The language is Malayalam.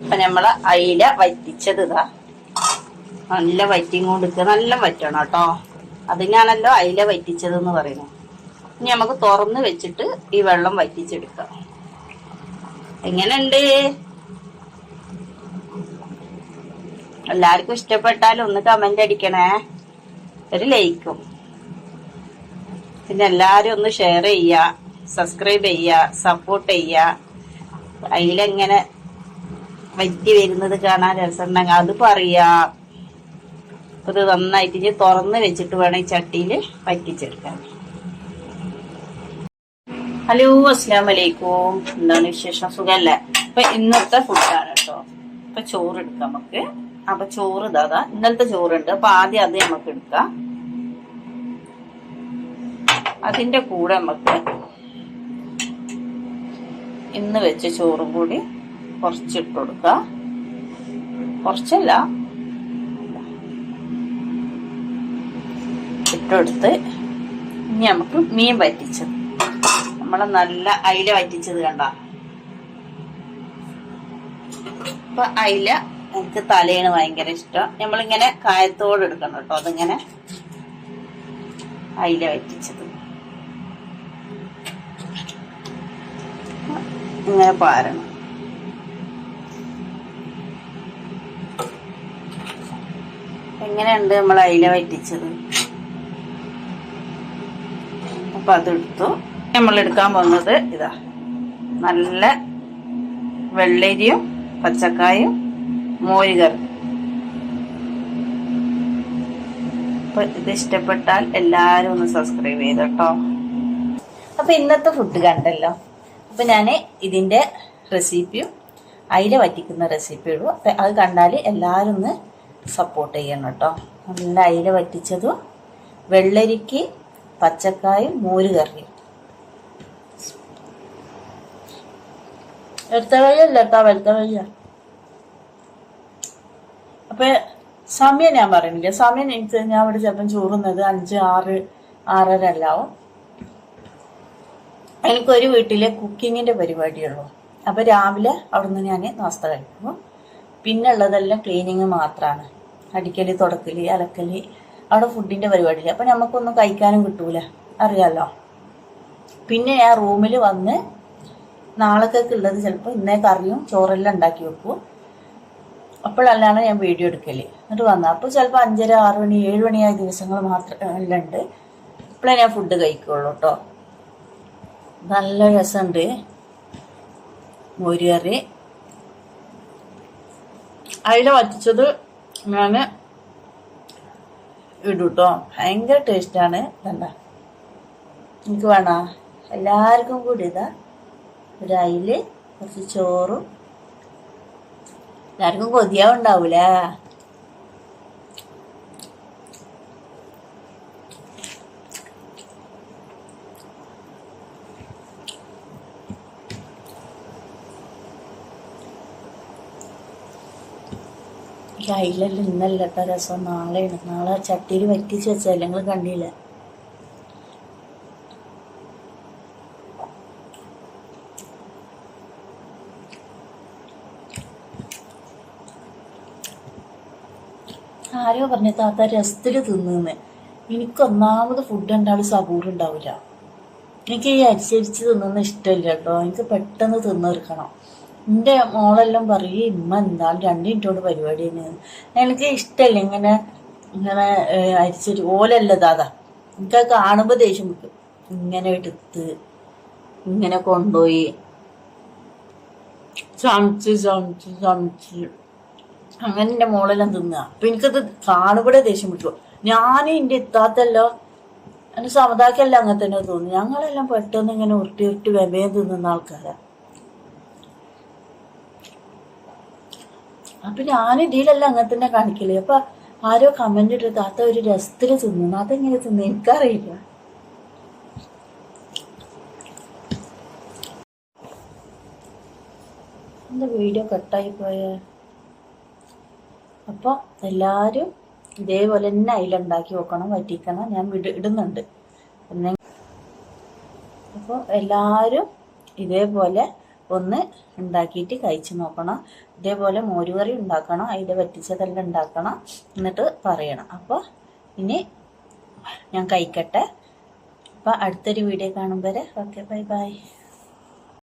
അപ്പൊ നമ്മൾ അയില വറ്റിച്ചത് ഇതാ. നല്ല വറ്റിയും കൊടുക്കുക നല്ല വറ്റണം കേട്ടോ. അതിനാണല്ലോ അയില വറ്റിച്ചത് എന്ന് പറയുന്നത്. ഇനി നമുക്ക് തുറന്ന് വെച്ചിട്ട് ഈ വെള്ളം വറ്റിച്ചെടുക്കാം. എങ്ങനെയുണ്ട്? എല്ലാവർക്കും ഇഷ്ടപ്പെട്ടാൽ ഒന്ന് കമന്റ് അടിക്കണേ. ഒരു ലൈക്കും. പിന്നെ എല്ലാരും ഒന്ന് ഷെയർ ചെയ്യുക സബ്സ്ക്രൈബ് ചെയ്യുക സപ്പോർട്ട് ചെയ്യുക. അതിലെങ്ങനെ വറ്റി വരുന്നത് കാണാൻ രസമുണ്ടെങ്കിൽ അത് പറയാ. ഇത് നന്നായിട്ട് ഇനി തുറന്ന് വെച്ചിട്ട് വേണം ഈ ചട്ടിയിൽ വറ്റിച്ചെടുക്കാൻ. ഹലോ അസ്സാം വലൈക്കും എന്താണ് വിശേഷം? സുഖല്ലേ? അപ്പൊ ഇന്നത്തെ ഫുഡാണ് കേട്ടോ. അപ്പൊ ചോറ് എടുക്കാം നമുക്ക്. അപ്പൊ ചോറ് ഇതാ. ഇന്നലത്തെ ചോറുണ്ട്. അപ്പൊ ആദ്യം അത് നമുക്ക് എടുക്കാം. അതിന്റെ കൂടെ നമുക്ക് ഇന്ന് വെച്ച ചോറും കൂടി കുറച്ചിട്ട് കൊടുക്ക കുറച്ചല്ല. ഇട്ടെടുത്ത് ഇനി നമുക്ക് മീൻ വറ്റിച്ചത്. നമ്മളെ നല്ല അയില വറ്റിച്ചത് കണ്ട? അപ്പൊ അയില എനിക്ക് തലയാണ് ഭയങ്കര ഇഷ്ടം. നമ്മളിങ്ങനെ കായത്തോട് എടുക്കണം കേട്ടോ അതിങ്ങനെ അയില വറ്റിച്ചത്. ഇങ്ങനെ പാരണം. എങ്ങനെയുണ്ട് നമ്മൾ അയില വറ്റിച്ചത്? അപ്പൊ അതെടുത്തു. നമ്മൾ എടുക്കാൻ പോകുന്നത് ഇതാ. നല്ല വെള്ളരിയും പച്ചക്കായും മോരുകറി. അപ്പൊ ഇത് ഇഷ്ടപ്പെട്ടാൽ എല്ലാരും ഒന്ന് സബ്സ്ക്രൈബ് ചെയ്ത് കേട്ടോ. അപ്പൊ ഇന്നത്തെ ഫുഡ് കണ്ടല്ലോ. അപ്പൊ ഞാൻ ഇതിന്റെ റെസിപ്പിയും അയില വറ്റിക്കുന്ന റെസിപ്പി ഇടും അത് കണ്ടാൽ എല്ലാവരും ഒന്ന് സപ്പോർട്ട് ചെയ്യണം കേട്ടോ നല്ല അയില വറ്റിച്ചതും വെള്ളരിക്ക് പച്ചക്കായും മോര് കറിയും എടുത്ത വഴിയല്ല കേട്ടോ വെളുത്ത വഴിയ അപ്പൊ സമയം ഞാൻ പറയുന്നില്ല? സമയം എനിക്ക് ഞാൻ ഇവിടെ ചിലപ്പം ചോറുന്നത് അഞ്ച് ആറ് ആറര എല്ലാവും എനിക്കൊരു വീട്ടിലെ കുക്കിങ്ങിന്റെ പരിപാടിയുള്ളൂ. അപ്പൊ രാവിലെ അവിടുന്ന് ഞാൻ നാസ്ത കഴിക്കും. പിന്നെ ഉള്ളതെല്ലാം ക്ലീനിങ് മാത്രമാണ് അടിക്കൽ തുടക്കൽ അലക്കൽ. അവിടെ ഫുഡിന്റെ പരിപാടിയില്ല. അപ്പൊ നമുക്കൊന്നും കഴിക്കാനും കിട്ടൂല. അറിയാലോ? പിന്നെ ഞാൻ റൂമിൽ വന്ന് നാളേക്കൊക്കെ ഉള്ളത് ചിലപ്പോൾ ഇന്നേ കറിയും ചോറെല്ലാം ഉണ്ടാക്കി വെക്കും. അപ്പോഴല്ലാണ് ഞാൻ വീഡിയോ എടുക്കൽ. എന്നിട്ട് വന്നത് അപ്പോൾ ചിലപ്പോൾ അഞ്ചര ആറ് മണി ഏഴ് മണിയായ ദിവസങ്ങൾ മാത്രം എല്ലാം ഉണ്ട് ഇപ്പോഴേ ഞാൻ ഫുഡ് കഴിക്കുള്ളൂ കേട്ടോ നല്ല രസമുണ്ട് മോരുകറി അയില വറ്റിച്ചത് ഞാൻ ഇടും കേട്ടോ ഭയങ്കര ടേസ്റ്റാണ് കണ്ട എനിക്ക് വേണോ? എല്ലാവർക്കും കൂടി ഇതാ. ഒരു അയിൽ കുറച്ച് ചോറും. എല്ലാവർക്കും കൊതിയാവുണ്ടാവൂല? അയിലെല്ലാം ഇന്നല്ല കേട്ടോ രസം. നാളെയാണ് നാളെ ചട്ടിയിൽ വറ്റിച്ച് വെച്ചാൽ നിങ്ങൾ കണ്ടില്ല. ആരോ പറഞ്ഞു താത്ത രസത്തിൽ തിന്നുന്ന്. എനിക്ക് ഒന്നാമത് ഫുഡ് ഉണ്ടാവും സബൂർ ഉണ്ടാവില്ല എനിക്ക് ഈ അരിച്ചരിച്ച് തിന്നുന്ന ഇഷ്ടമില്ല കേട്ടോ എനിക്ക് പെട്ടെന്ന് തിന്നെടുക്കണം എന്റെ മോളെല്ലാം പറയും ഇമ്മ എന്താണ് രണ്ട് മിനിറ്റോട് പരിപാടി തന്നെയാണ് എനിക്ക് ഇഷ്ടമല്ല ഇങ്ങനെ ഇങ്ങനെ അരിച്ചൊരു ഓലല്ല ദാദാ എനിക്ക് കാണുമ്പോൾ ദേഷ്യം കിട്ടും ഇങ്ങനെ എടുത്ത് ഇങ്ങനെ കൊണ്ടുപോയി. ചമച്ച് ചമച്ച് ചമച്ച്. അങ്ങനെ എന്റെ മോളെല്ലാം തിന്നുക അപ്പം എനിക്കത് കാണുമ്പോഴേ ദേഷ്യം വിട്ടു ഞാൻ എന്റെ ഇത്താത്തല്ലോ എന്റെ സമതാക്കെല്ലാം അങ്ങനെ തന്നെ തോന്നുന്നു ഞങ്ങളെല്ലാം പെട്ടെന്ന് ഇങ്ങനെ ഉരുട്ടി ഉരുട്ടി വെമയം തിന്നുന്ന ആൾക്കാരാ. അപ്പൊ ഞാൻ ഇതിലെല്ലാം അങ്ങനെ തന്നെ കാണിക്കില്ലേ അപ്പൊ ആരോ കമന്റ് ഇട്ടു താത്ത ഒരു രസത്തിൽ തിന്നു. അതെങ്ങനെ തിന്നു? എനിക്കറിയില്ല. എന്റെ വീഡിയോ കട്ടായി പോയ? അപ്പോൾ എല്ലാരും ഇതേപോലെ തന്നെ അതിലുണ്ടാക്കി വെക്കണം വറ്റിക്കണം. ഞാൻ വിട ഇടുന്നുണ്ട്. അപ്പൊ അപ്പോൾ എല്ലാവരും ഇതേപോലെ ഒന്ന് ഉണ്ടാക്കിയിട്ട് കഴിച്ചു നോക്കണം. ഇതേപോലെ മോരുകറി ഉണ്ടാക്കണം അതിന്റെ വറ്റിച്ചതെല്ലാം ഉണ്ടാക്കണം എന്നിട്ട് പറയണം. അപ്പോൾ ഇനി ഞാൻ കഴിക്കട്ടെ. അപ്പോൾ അടുത്തൊരു വീഡിയോ കാണുമ്പോൾ ഓക്കെ ബൈ ബൈ.